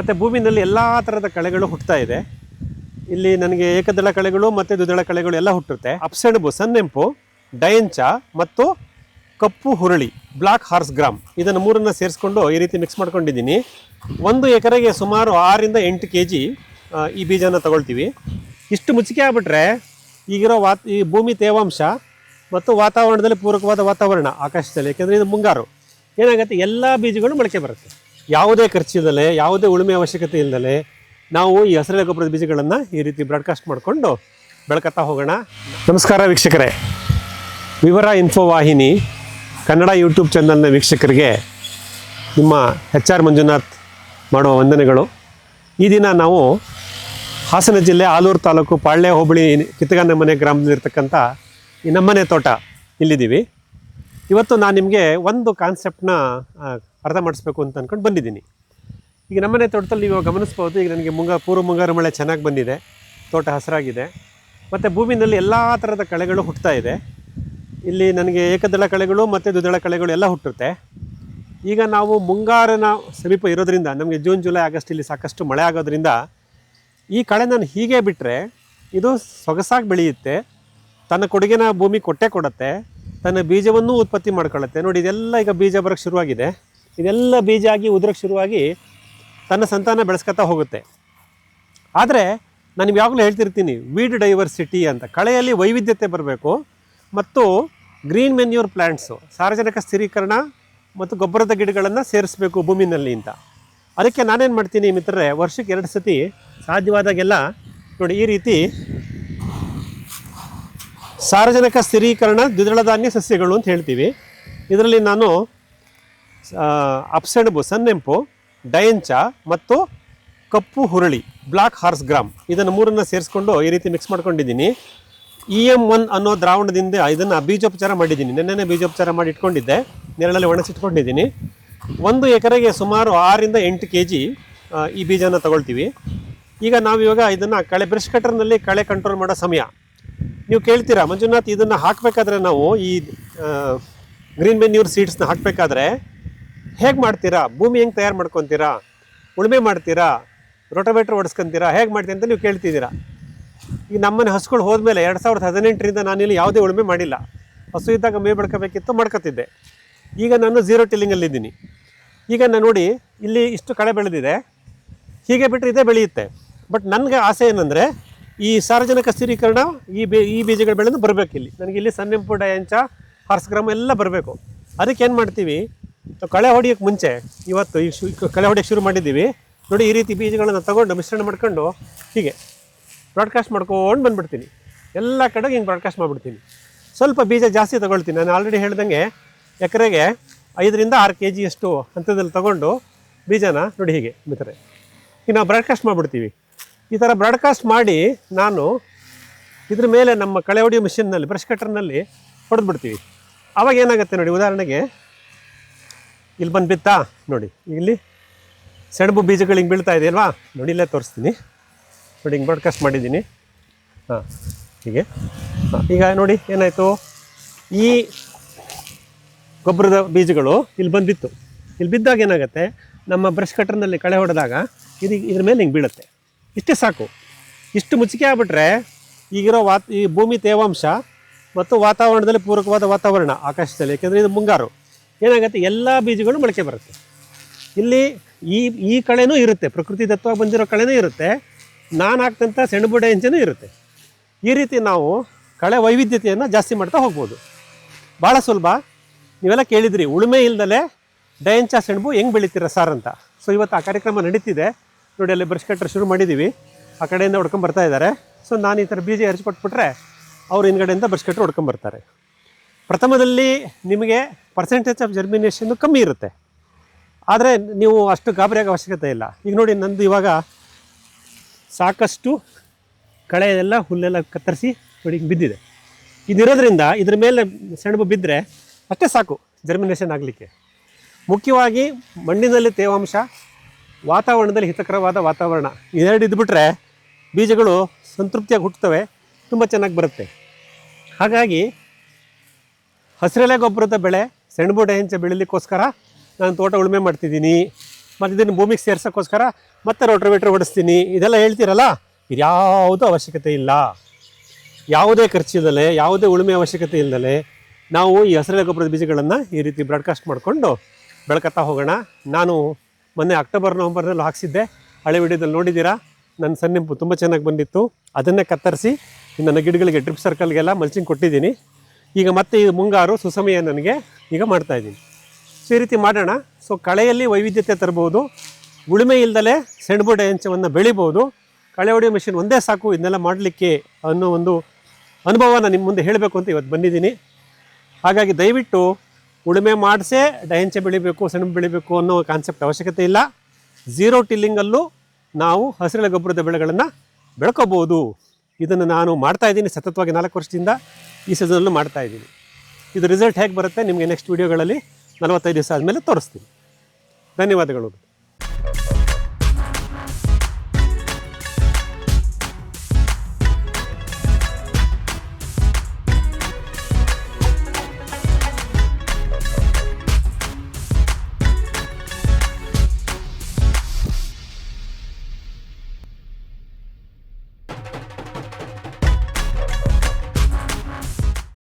ಮತ್ತು ಭೂಮಿನಲ್ಲಿ ಎಲ್ಲ ಥರದ ಕಳೆಗಳು ಹುಟ್ಟುತ್ತಾ ಇದೆ. ಇಲ್ಲಿ ನನಗೆ ಏಕದಳ ಕಳೆಗಳು ಮತ್ತು ದ್ವಿದಳ ಕಳೆಗಳು ಎಲ್ಲ ಹುಟ್ಟುತ್ತೆ. ಅಪ್ಸೆಣಬು, ಸನ್ನೆಂಪು, ಡಯಂಚ ಮತ್ತು ಕಪ್ಪು ಹುರುಳಿ, ಬ್ಲಾಕ್ ಹಾರ್ಸ್ ಗ್ರಾಮ್ ಇದನ್ನು ಮೂರನ್ನು ಸೇರಿಸ್ಕೊಂಡು ಈ ರೀತಿ ಮಿಕ್ಸ್ ಮಾಡ್ಕೊಂಡಿದ್ದೀನಿ. ಒಂದು ಎಕರೆಗೆ ಸುಮಾರು ಆರರಿಂದ ಎಂಟು ಕೆ ಜಿ ಈ ಬೀಜನ ತಗೊಳ್ತೀವಿ. ಇಷ್ಟು ಮುಚ್ಚಿಕೆ ಆಗ್ಬಿಟ್ರೆ ಈಗಿರೋ ವಾತ್, ಈ ಭೂಮಿ ತೇವಾಂಶ ಮತ್ತು ವಾತಾವರಣದಲ್ಲಿ ಪೂರಕವಾದ ವಾತಾವರಣ ಆಕಾಶದಲ್ಲಿ, ಯಾಕೆಂದರೆ ಇದು ಮುಂಗಾರು. ಏನಾಗುತ್ತೆ? ಎಲ್ಲ ಬೀಜಗಳು ಮೊಳಕೆ ಬರುತ್ತೆ. ಯಾವುದೇ ಖರ್ಚಿಲ್ಲದೆ, ಯಾವುದೇ ಉಳುಮೆ ಅವಶ್ಯಕತೆ ಇಲ್ಲದೆ ನಾವು ಈ ಹಸಿರೆಲೆ ಗೊಬ್ಬರದ ಬೀಜಗಳನ್ನು ಈ ರೀತಿ ಬ್ರಾಡ್ಕಾಸ್ಟ್ ಮಾಡಿಕೊಂಡು ಬೆಳಕತ್ತಾ ಹೋಗೋಣ. ನಮಸ್ಕಾರ ವೀಕ್ಷಕರೇ. ವಿವರ ಇನ್ಫೋ ವಾಹಿನಿ, ಕನ್ನಡ ಯೂಟ್ಯೂಬ್ ಚಾನಲ್ನ ವೀಕ್ಷಕರಿಗೆ ನಿಮ್ಮ ಎಚ್ ಆರ್ ಮಂಜುನಾಥ್ ಮಾಡುವ ವಂದನೆಗಳು. ಈ ದಿನ ನಾವು ಹಾಸನ ಜಿಲ್ಲೆ ಆಲೂರು ತಾಲೂಕು ಪಾಳ್ಯ ಹೋಬಳಿ ಕಿತ್ತಗಾನ ಮನೆ ಗ್ರಾಮದಲ್ಲಿರ್ತಕ್ಕಂಥ ಈ ನಮ್ಮನೆ ತೋಟ ಇಲ್ಲಿದ್ದೀವಿ. ಇವತ್ತು ನಾನು ನಿಮಗೆ ಒಂದು ಕಾನ್ಸೆಪ್ಟನ್ನ ಅರ್ಥ ಮಾಡಿಸ್ಬೇಕು ಅಂತ ಅಂದ್ಕೊಂಡು ಬಂದಿದ್ದೀನಿ. ಈಗ ನಮ್ಮನೆ ತೋಟದಲ್ಲಿ ನೀವು ಗಮನಿಸ್ಬೋದು, ಈಗ ನನಗೆ ಮುಂಗ, ಪೂರ್ವ ಮುಂಗಾರು ಮಳೆ ಚೆನ್ನಾಗಿ ಬಂದಿದೆ, ತೋಟ ಹಸಿರಾಗಿದೆ. ಮತ್ತು ಭೂಮಿನಲ್ಲಿ ಎಲ್ಲ ಥರದ ಕಳೆಗಳು ಹುಟ್ಟುತ್ತಾ ಇದೆ. ಇಲ್ಲಿ ನನಗೆ ಏಕದಳ ಕಳೆಗಳು ಮತ್ತು ದ್ವಿದಳ ಕಳೆಗಳು ಎಲ್ಲ ಹುಟ್ಟುತ್ತೆ. ಈಗ ನಾವು ಮುಂಗಾರನ ಸಮೀಪ ಇರೋದರಿಂದ, ನಮಗೆ ಜೂನ್, ಜುಲೈ, ಆಗಸ್ಟ್ ಇಲ್ಲಿ ಸಾಕಷ್ಟು ಮಳೆ ಆಗೋದ್ರಿಂದ ಈ ಕಳೆ ನಾನು ಹೀಗೆ ಬಿಟ್ಟರೆ ಇದು ಸೊಗಸಾಗಿ ಬೆಳೆಯುತ್ತೆ. ತನ್ನ ಕೊಡುಗೆನ ಭೂಮಿ ಕೊಟ್ಟೆ ಕೊಡುತ್ತೆ. ತನ್ನ ಬೀಜವನ್ನು ಉತ್ಪತ್ತಿ ಮಾಡ್ಕೊಳ್ಳುತ್ತೆ. ನೋಡಿ, ಇದೆಲ್ಲ ಈಗ ಬೀಜ ಬರೋಕ್ಕೆ ಶುರುವಾಗಿದೆ. ಇದೆಲ್ಲ ಬೀಜ ಆಗಿ ಉದುರಕ್ಕೆ ಶುರುವಾಗಿ ತನ್ನ ಸಂತಾನ ಬೆಳೆಸ್ಕೊತಾ ಹೋಗುತ್ತೆ. ಆದರೆ ನಾನು ನಿಮ್ಗೆ ಯಾವಾಗಲೂ ಹೇಳ್ತಿರ್ತೀನಿ ವೀಡ್ ಡೈವರ್ಸಿಟಿ ಅಂತ. ಕಳೆಯಲ್ಲಿ ವೈವಿಧ್ಯತೆ ಬರಬೇಕು ಮತ್ತು ಗ್ರೀನ್ ಮೆನ್ಯೂರ್ ಪ್ಲ್ಯಾಂಟ್ಸು ಸಾರ್ವಜನಿಕ ಸ್ಥಿರೀಕರಣ ಮತ್ತು ಗೊಬ್ಬರದ ಗಿಡಗಳನ್ನು ಸೇರಿಸಬೇಕು ಭೂಮಿನಲ್ಲಿ ಅಂತ. ಅದಕ್ಕೆ ನಾನೇನು ಮಾಡ್ತೀನಿ ಮಿತ್ರರೇ, ವರ್ಷಕ್ಕೆ ಎರಡು ಸತಿ ಸಾಧ್ಯವಾದಾಗೆಲ್ಲ ನೋಡಿ ಈ ರೀತಿ ಸಾರ್ವಜನಿಕ ಸ್ಥಿರೀಕರಣ ದ್ವಿದಳ ಧಾನ್ಯ ಸಸ್ಯಗಳು ಅಂತ ಹೇಳ್ತೀವಿ. ಇದರಲ್ಲಿ ನಾನು ಅಪ್ಸೆಣಬು ಸನ್ನೆಂಪು, ಡಯಂಚ ಮತ್ತು ಕಪ್ಪು ಹುರುಳಿ, ಬ್ಲಾಕ್ ಹಾರ್ಸ್ ಗ್ರಾಮ್. ಇದನ್ನು ಮೂರನ್ನು ಸೇರಿಸ್ಕೊಂಡು ಈ ರೀತಿ ಮಿಕ್ಸ್ ಮಾಡ್ಕೊಂಡಿದ್ದೀನಿ. ಇ ಎಂ ಒನ್ ಅನ್ನೋ ದ್ರಾವಣದಿಂದ ಇದನ್ನು ಬೀಜೋಪಚಾರ ಮಾಡಿದ್ದೀನಿ. ನೆನ್ನೆನೇ ಬೀಜೋಪಚಾರ ಮಾಡಿ ಇಟ್ಕೊಂಡಿದ್ದೆ. ನೆರಳಲ್ಲಿ ಒಣಸಿಟ್ಕೊಂಡಿದ್ದೀನಿ ಒಂದು ಎಕರೆಗೆ ಸುಮಾರು ಆರರಿಂದ ಎಂಟು ಕೆ ಜಿ ಈ ಬೀಜನ ತಗೊಳ್ತೀವಿ. ಈಗ ನಾವಿವಾಗ ಇದನ್ನು ಕಳೆ ಬ್ರಷ್ ಕಟರ್ನಲ್ಲಿ ಕಳೆ ಕಂಟ್ರೋಲ್ ಮಾಡೋ ಸಮಯ. ನೀವು ಕೇಳ್ತೀರಾ, ಮಂಜುನಾಥ್ ಇದನ್ನು ಹಾಕಬೇಕಾದ್ರೆ ನಾವು ಈ ಗ್ರೀನ್ ಮೆನ್ಯೂರ್ ಸೀಡ್ಸ್ನ ಹಾಕಬೇಕಾದ್ರೆ ಹೇಗೆ ಮಾಡ್ತೀರಾ? ಭೂಮಿ ಹೆಂಗೆ ತಯಾರು ಮಾಡ್ಕೊತೀರಾ? ಉಳುಮೆ ಮಾಡ್ತೀರಾ? ರೋಟೋವೇಟ್ರ್ ಓಡಿಸ್ಕೊಂತೀರಾ? ಹೇಗೆ ಮಾಡ್ತೀರಿ ಅಂತ ನೀವು ಕೇಳ್ತಿದ್ದೀರಾ. ಈಗ ನಮ್ಮನೆ ಹಸುಗಳು ಹೋದ್ಮೇಲೆ ಎರಡು ಸಾವಿರದ ಹದಿನೆಂಟರಿಂದ ನಾನಿಲ್ಲಿ ಯಾವುದೇ ಉಳುಮೆ ಮಾಡಿಲ್ಲ. ಹಸು ಇದ್ದಾಗ ಮೇ ಬೆಳ್ಕೋಬೇಕಿತ್ತು ಮಾಡ್ಕೊತಿದ್ದೆ ಈಗ ನಾನು ಝೀರೋ ಟಿಲ್ಲಿಂಗಲ್ಲಿದ್ದೀನಿ. ಈಗ ನಾನು ನೋಡಿ ಇಲ್ಲಿ ಇಷ್ಟು ಕಳೆ ಬೆಳೆದಿದೆ. ಹೀಗೆ ಬಿಟ್ಟರೆ ಇದೇ ಬೆಳೆಯುತ್ತೆ. ಬಟ್ ನನಗೆ ಆಸೆ ಏನಂದರೆ ಈ ಸಾರ್ವಜನಿಕ ಸ್ಥಿರೀಕರಣ ಈ ಬೇ, ಈ ಬೀಜಗಳು ಬೆಳೆದು ಬರಬೇಕು ಇಲ್ಲಿ ನನಗೆ ಇಲ್ಲಿ ಸನ್ನೆಂಪು ಡಯಂಚ ಹರ್ಸ್ಗ್ರಾಮ ಎಲ್ಲ ಬರಬೇಕು. ಅದಕ್ಕೆ ಏನು ಮಾಡ್ತೀವಿ? ಕಳೆ ಹೊಡಿಯೋಕ್ಕೆ ಮುಂಚೆ ಇವತ್ತು ಈ ಶು ಕಳೆ ಹೊಡಿಯೋಕ್ಕೆ ಶುರು ಮಾಡಿದ್ದೀವಿ. ನೋಡಿ ಈ ರೀತಿ ಬೀಜಗಳನ್ನು ತಗೊಂಡು ಮಿಶ್ರಣ ಮಾಡ್ಕೊಂಡು ಹೀಗೆ ಬ್ರಾಡ್ಕಾಸ್ಟ್ ಮಾಡ್ಕೊಂಡು ಬಂದುಬಿಡ್ತೀನಿ. ಎಲ್ಲ ಕಡೆಗೆ ಹಿಂಗೆ ಬ್ರಾಡ್ಕಾಸ್ಟ್ ಮಾಡಿಬಿಡ್ತೀನಿ. ಸ್ವಲ್ಪ ಬೀಜ ಜಾಸ್ತಿ ತೊಗೊಳ್ತೀನಿ. ನಾನು ಆಲ್ರೆಡಿ ಹೇಳ್ದಂಗೆ ಎಕರೆಗೆ ಐದರಿಂದ ಆರು ಕೆ ಜಿಯಷ್ಟು ಹಂತದಲ್ಲಿ ತೊಗೊಂಡು ಬೀಜನ ನೋಡಿ ಹೀಗೆ ಮಿತ್ರೆ. ಈಗ ನಾವು ಬ್ರಾಡ್ಕಾಸ್ಟ್ ಮಾಡಿಬಿಡ್ತೀವಿ. ಈ ಥರ ಬ್ರಾಡ್ಕಾಸ್ಟ್ ಮಾಡಿ ನಾನು ಇದ್ರ ಮೇಲೆ ನಮ್ಮ ಕಳೆ ಹೊಡೆಯೋ ಮಿಷಿನ್ನಲ್ಲಿ ಬ್ರಷ್ ಕಟರ್ನಲ್ಲಿ ಹೊಡೆದ್ಬಿಡ್ತೀವಿ. ಆವಾಗ ಏನಾಗುತ್ತೆ ನೋಡಿ, ಉದಾಹರಣೆಗೆ ಇಲ್ಲಿ ಬಂದು ಬಿತ್ತಾ? ನೋಡಿ, ಇಲ್ಲಿ ಸೆಣಬು ಬೀಜಗಳು ಹಿಂಗೆ ಬೀಳ್ತಾ ಇದೆಯಲ್ವಾ ನೋಡಿ, ಇಲ್ಲೇ ತೋರಿಸ್ತೀನಿ. ನೋಡಿ, ಹಿಂಗೆ ಬ್ರಾಡ್ಕಾಸ್ಟ್ ಮಾಡಿದ್ದೀನಿ. ಹಾಂ, ಹೀಗೆ. ಈಗ ನೋಡಿ, ಏನಾಯಿತು? ಈ ಗೊಬ್ಬರದ ಬೀಜಗಳು ಇಲ್ಲಿ ಬಂದಿತ್ತು ಇಲ್ಲಿ ಬಿದ್ದಾಗ ಏನಾಗುತ್ತೆ? ನಮ್ಮ ಬ್ರಷ್ ಕಟ್ಟರ್ನಲ್ಲಿ ಕಳೆ ಹೊಡೆದಾಗ ಇದು ಇದ್ರ ಮೇಲೆ ಹಿಂಗೆ ಬೀಳುತ್ತೆ. ಇಷ್ಟೇ ಸಾಕು. ಇಷ್ಟು ಮುಚ್ಚಿಗೆ ಆಗ್ಬಿಟ್ರೆ ಈಗಿರೋ ವಾತ್ ಈ ಭೂಮಿ ತೇವಾಂಶ ಮತ್ತು ವಾತಾವರಣದಲ್ಲಿ ಪೂರಕವಾದ ವಾತಾವರಣ ಆಕಾಶದಲ್ಲಿ, ಯಾಕೆಂದರೆ ಇದು ಮುಂಗಾರು. ಏನಾಗುತ್ತೆ? ಎಲ್ಲ ಬೀಜಗಳು ಮೊಳಕೆ ಬರುತ್ತೆ. ಇಲ್ಲಿ ಈ ಈ ಕಳೆನೂ ಇರುತ್ತೆ. ಪ್ರಕೃತಿ ದತ್ತವಾಗಿ ಬಂದಿರೋ ಕಳೆನೂ ಇರುತ್ತೆ. ನಾನು ಹಾಕ್ತಂಥ ಸೆಣಬು ಡಯಂಚನೂ ಇರುತ್ತೆ. ಈ ರೀತಿ ನಾವು ಕಳೆ ವೈವಿಧ್ಯತೆಯನ್ನು ಜಾಸ್ತಿ ಮಾಡ್ತಾ ಹೋಗ್ಬೋದು. ಭಾಳ ಸುಲಭ. ನೀವೆಲ್ಲ ಕೇಳಿದ್ರಿ, ಉಳುಮೆ ಇಲ್ದಲೆ ಡಯಂಚ ಸೆಣಬು ಹೆಂಗೆ ಬೆಳಿತೀರ ಸಾರ್ ಅಂತ. ಸೊ ಇವತ್ತು ಆ ಕಾರ್ಯಕ್ರಮ ನಡೀತಿದೆ. ನೋಡಿ, ಅಲ್ಲಿ ಬ್ರಷ್ ಕಟ್ಟರ್ ಶುರು ಮಾಡಿದ್ದೀವಿ ಆ ಕಡೆಯಿಂದ ಹೊಡ್ಕೊಂಬರ್ತಾ ಇದ್ದಾರೆ. ಸೊ ನಾನು ಈ ಥರ ಬೀಜ ಕೊಟ್ಬಿಟ್ರೆ ಅವ್ರು ಹಿಂದ್ಗಡೆಯಿಂದ ಬ್ರಷ್ ಕಟ್ಟರು ಹೊಡ್ಕೊಂಬರ್ತಾರೆ ಪ್ರಥಮದಲ್ಲಿ ನಿಮಗೆ ಪರ್ಸೆಂಟೇಜ್ ಆಫ್ ಜರ್ಮಿನೇಷನ್ನು ಕಮ್ಮಿ ಇರುತ್ತೆ. ಆದರೆ ನೀವು ಅಷ್ಟು ಗಾಬರಿಯಾಗೋ ಅವಶ್ಯಕತೆ ಇಲ್ಲ. ಈಗ ನೋಡಿ ನಂದು ಇವಾಗ ಸಾಕಷ್ಟು ಕಳೆ ಎಲ್ಲ ಹುಲ್ಲೆಲ್ಲ ಕತ್ತರಿಸಿ ನೋಡಿ ಬಿದ್ದಿದೆ. ಇದಿರೋದ್ರಿಂದ ಇದ್ರ ಮೇಲೆ ಸೆಣಬು ಬಿದ್ದರೆ ಅಷ್ಟೇ ಸಾಕು ಜರ್ಮಿನೇಷನ್ ಆಗಲಿಕ್ಕೆ. ಮುಖ್ಯವಾಗಿ ಮಣ್ಣಿನಲ್ಲಿ ತೇವಾಂಶ, ವಾತಾವರಣದಲ್ಲಿ ಹಿತಕರವಾದ ವಾತಾವರಣ, ಇದೆರಡು ಇದ್ಬಿಟ್ರೆ ಬೀಜಗಳು ಸಂತೃಪ್ತಿಯಾಗಿ ಹುಟ್ಟುತ್ತವೆ, ತುಂಬ ಚೆನ್ನಾಗಿ ಬರುತ್ತೆ. ಹಾಗಾಗಿ ಹಸಿರೆಲೆ ಗೊಬ್ಬರದ ಬೆಳೆ ಸೆಣಬು ಹೆಂಚೆ ಬೆಳಿಲಿಕ್ಕೋಸ್ಕರ ನಾನು ತೋಟ ಉಳುಮೆ ಮಾಡ್ತಿದ್ದೀನಿ. ಮತ್ತು ಇದನ್ನು ಭೂಮಿಗೆ ಸೇರ್ಸೋಕ್ಕೋಸ್ಕರ ಮತ್ತೆ ರೋಟ್ರವೇಟ್ರ್ ಹೊಡಿಸ್ತೀನಿ. ಇದೆಲ್ಲ ಹೇಳ್ತೀರಲ್ಲ? ಇದ್ಯಾವುದೂ ಅವಶ್ಯಕತೆ ಇಲ್ಲ. ಯಾವುದೇ ಖರ್ಚಿಲ್ಲದೆ, ಯಾವುದೇ ಉಳುಮೆ ಅವಶ್ಯಕತೆ ಇಲ್ಲದೆ ನಾವು ಈ ಹಸಿರೆಲೆ ಗೊಬ್ಬರದ ಬೀಜಗಳನ್ನು ಈ ರೀತಿ ಬ್ರಾಡ್ಕಾಸ್ಟ್ ಮಾಡಿಕೊಂಡು ಬೆಳಕತ್ತಾ ಹೋಗೋಣ. ನಾನು ಮೊನ್ನೆ ಅಕ್ಟೋಬರ್ ನವಂಬರ್ನಲ್ಲಿ ಹಾಕ್ಸಿದ್ದೆ. ಹಳೆ ವಿಡಿಯೋದಲ್ಲಿ ನೋಡಿದ್ದೀರಾ? ನನ್ನ ಸನ್ನಿಂಪು ತುಂಬ ಚೆನ್ನಾಗಿ ಬಂದಿತ್ತು. ಅದನ್ನೇ ಕತ್ತರಿಸಿ ನನ್ನ ಗಿಡಗಳಿಗೆ ಡ್ರಿಪ್ ಸರ್ಕಲ್ಗೆಲ್ಲ ಮಲ್ಚಿಂಗ್ ಕೊಟ್ಟಿದ್ದೀನಿ. ಈಗ ಮತ್ತೆ ಈ ಮುಂಗಾರು ಸುಸಮಯ ನನಗೆ ಈಗ ಮಾಡ್ತಾಯಿದ್ದೀನಿ ಸೊ ಈ ರೀತಿ ಮಾಡೋಣ. ಸೊ ಕಳೆಯಲ್ಲಿ ವೈವಿಧ್ಯತೆ ತರ್ಬೋದು ಉಳುಮೆ ಇಲ್ಲದಲೇ ಸೆಣಬು ಡೆಂಚವನ್ನು ಬೆಳಿಬೋದು ಕಳೆ ಹೊಡೆಯೋ ಮಿಷಿನ್ ಒಂದೇ ಸಾಕು, ಇದನ್ನೆಲ್ಲ ಮಾಡಲಿಕ್ಕೆ ಅನ್ನೋ ಒಂದು ಅನುಭವನ ನಿಮ್ಮ ಮುಂದೆ ಹೇಳಬೇಕು ಅಂತ ಇವತ್ತು ಬಂದಿದ್ದೀನಿ. ಹಾಗಾಗಿ ದಯವಿಟ್ಟು ಉಳುಮೆ ಮಾಡಿಸೇ ಡಯಂಚ ಬೆಳಿಬೇಕು, ಸೆಣಬು ಬೆಳಿಬೇಕು ಅನ್ನೋ ಕಾನ್ಸೆಪ್ಟ್ ಅವಶ್ಯಕತೆ ಇಲ್ಲ. ಝೀರೋ ಟಿಲ್ಲಿಂಗಲ್ಲೂ ನಾವು ಹಸಿರೆಳೆ ಗೊಬ್ಬರದ ಬೆಳೆಗಳನ್ನು ಬೆಳ್ಕೋಬೋದು. ಇದನ್ನು ನಾನು ಮಾಡ್ತಾ ಇದ್ದೀನಿ ಸತತವಾಗಿ ನಾಲ್ಕು ವರ್ಷದಿಂದ ಈ ಸೀಸನಲ್ಲೂ ಮಾಡ್ತಾ ಇದ್ದೀನಿ. ಇದು ರಿಸಲ್ಟ್ ಹೇಗೆ ಬರುತ್ತೆ ನಿಮಗೆ ನೆಕ್ಸ್ಟ್ ವೀಡಿಯೋಗಳಲ್ಲಿ ನಲವತ್ತೈದು ದಿವಸ ಆದಮೇಲೆ ತೋರಿಸ್ತೀನಿ. ಧನ್ಯವಾದಗಳು.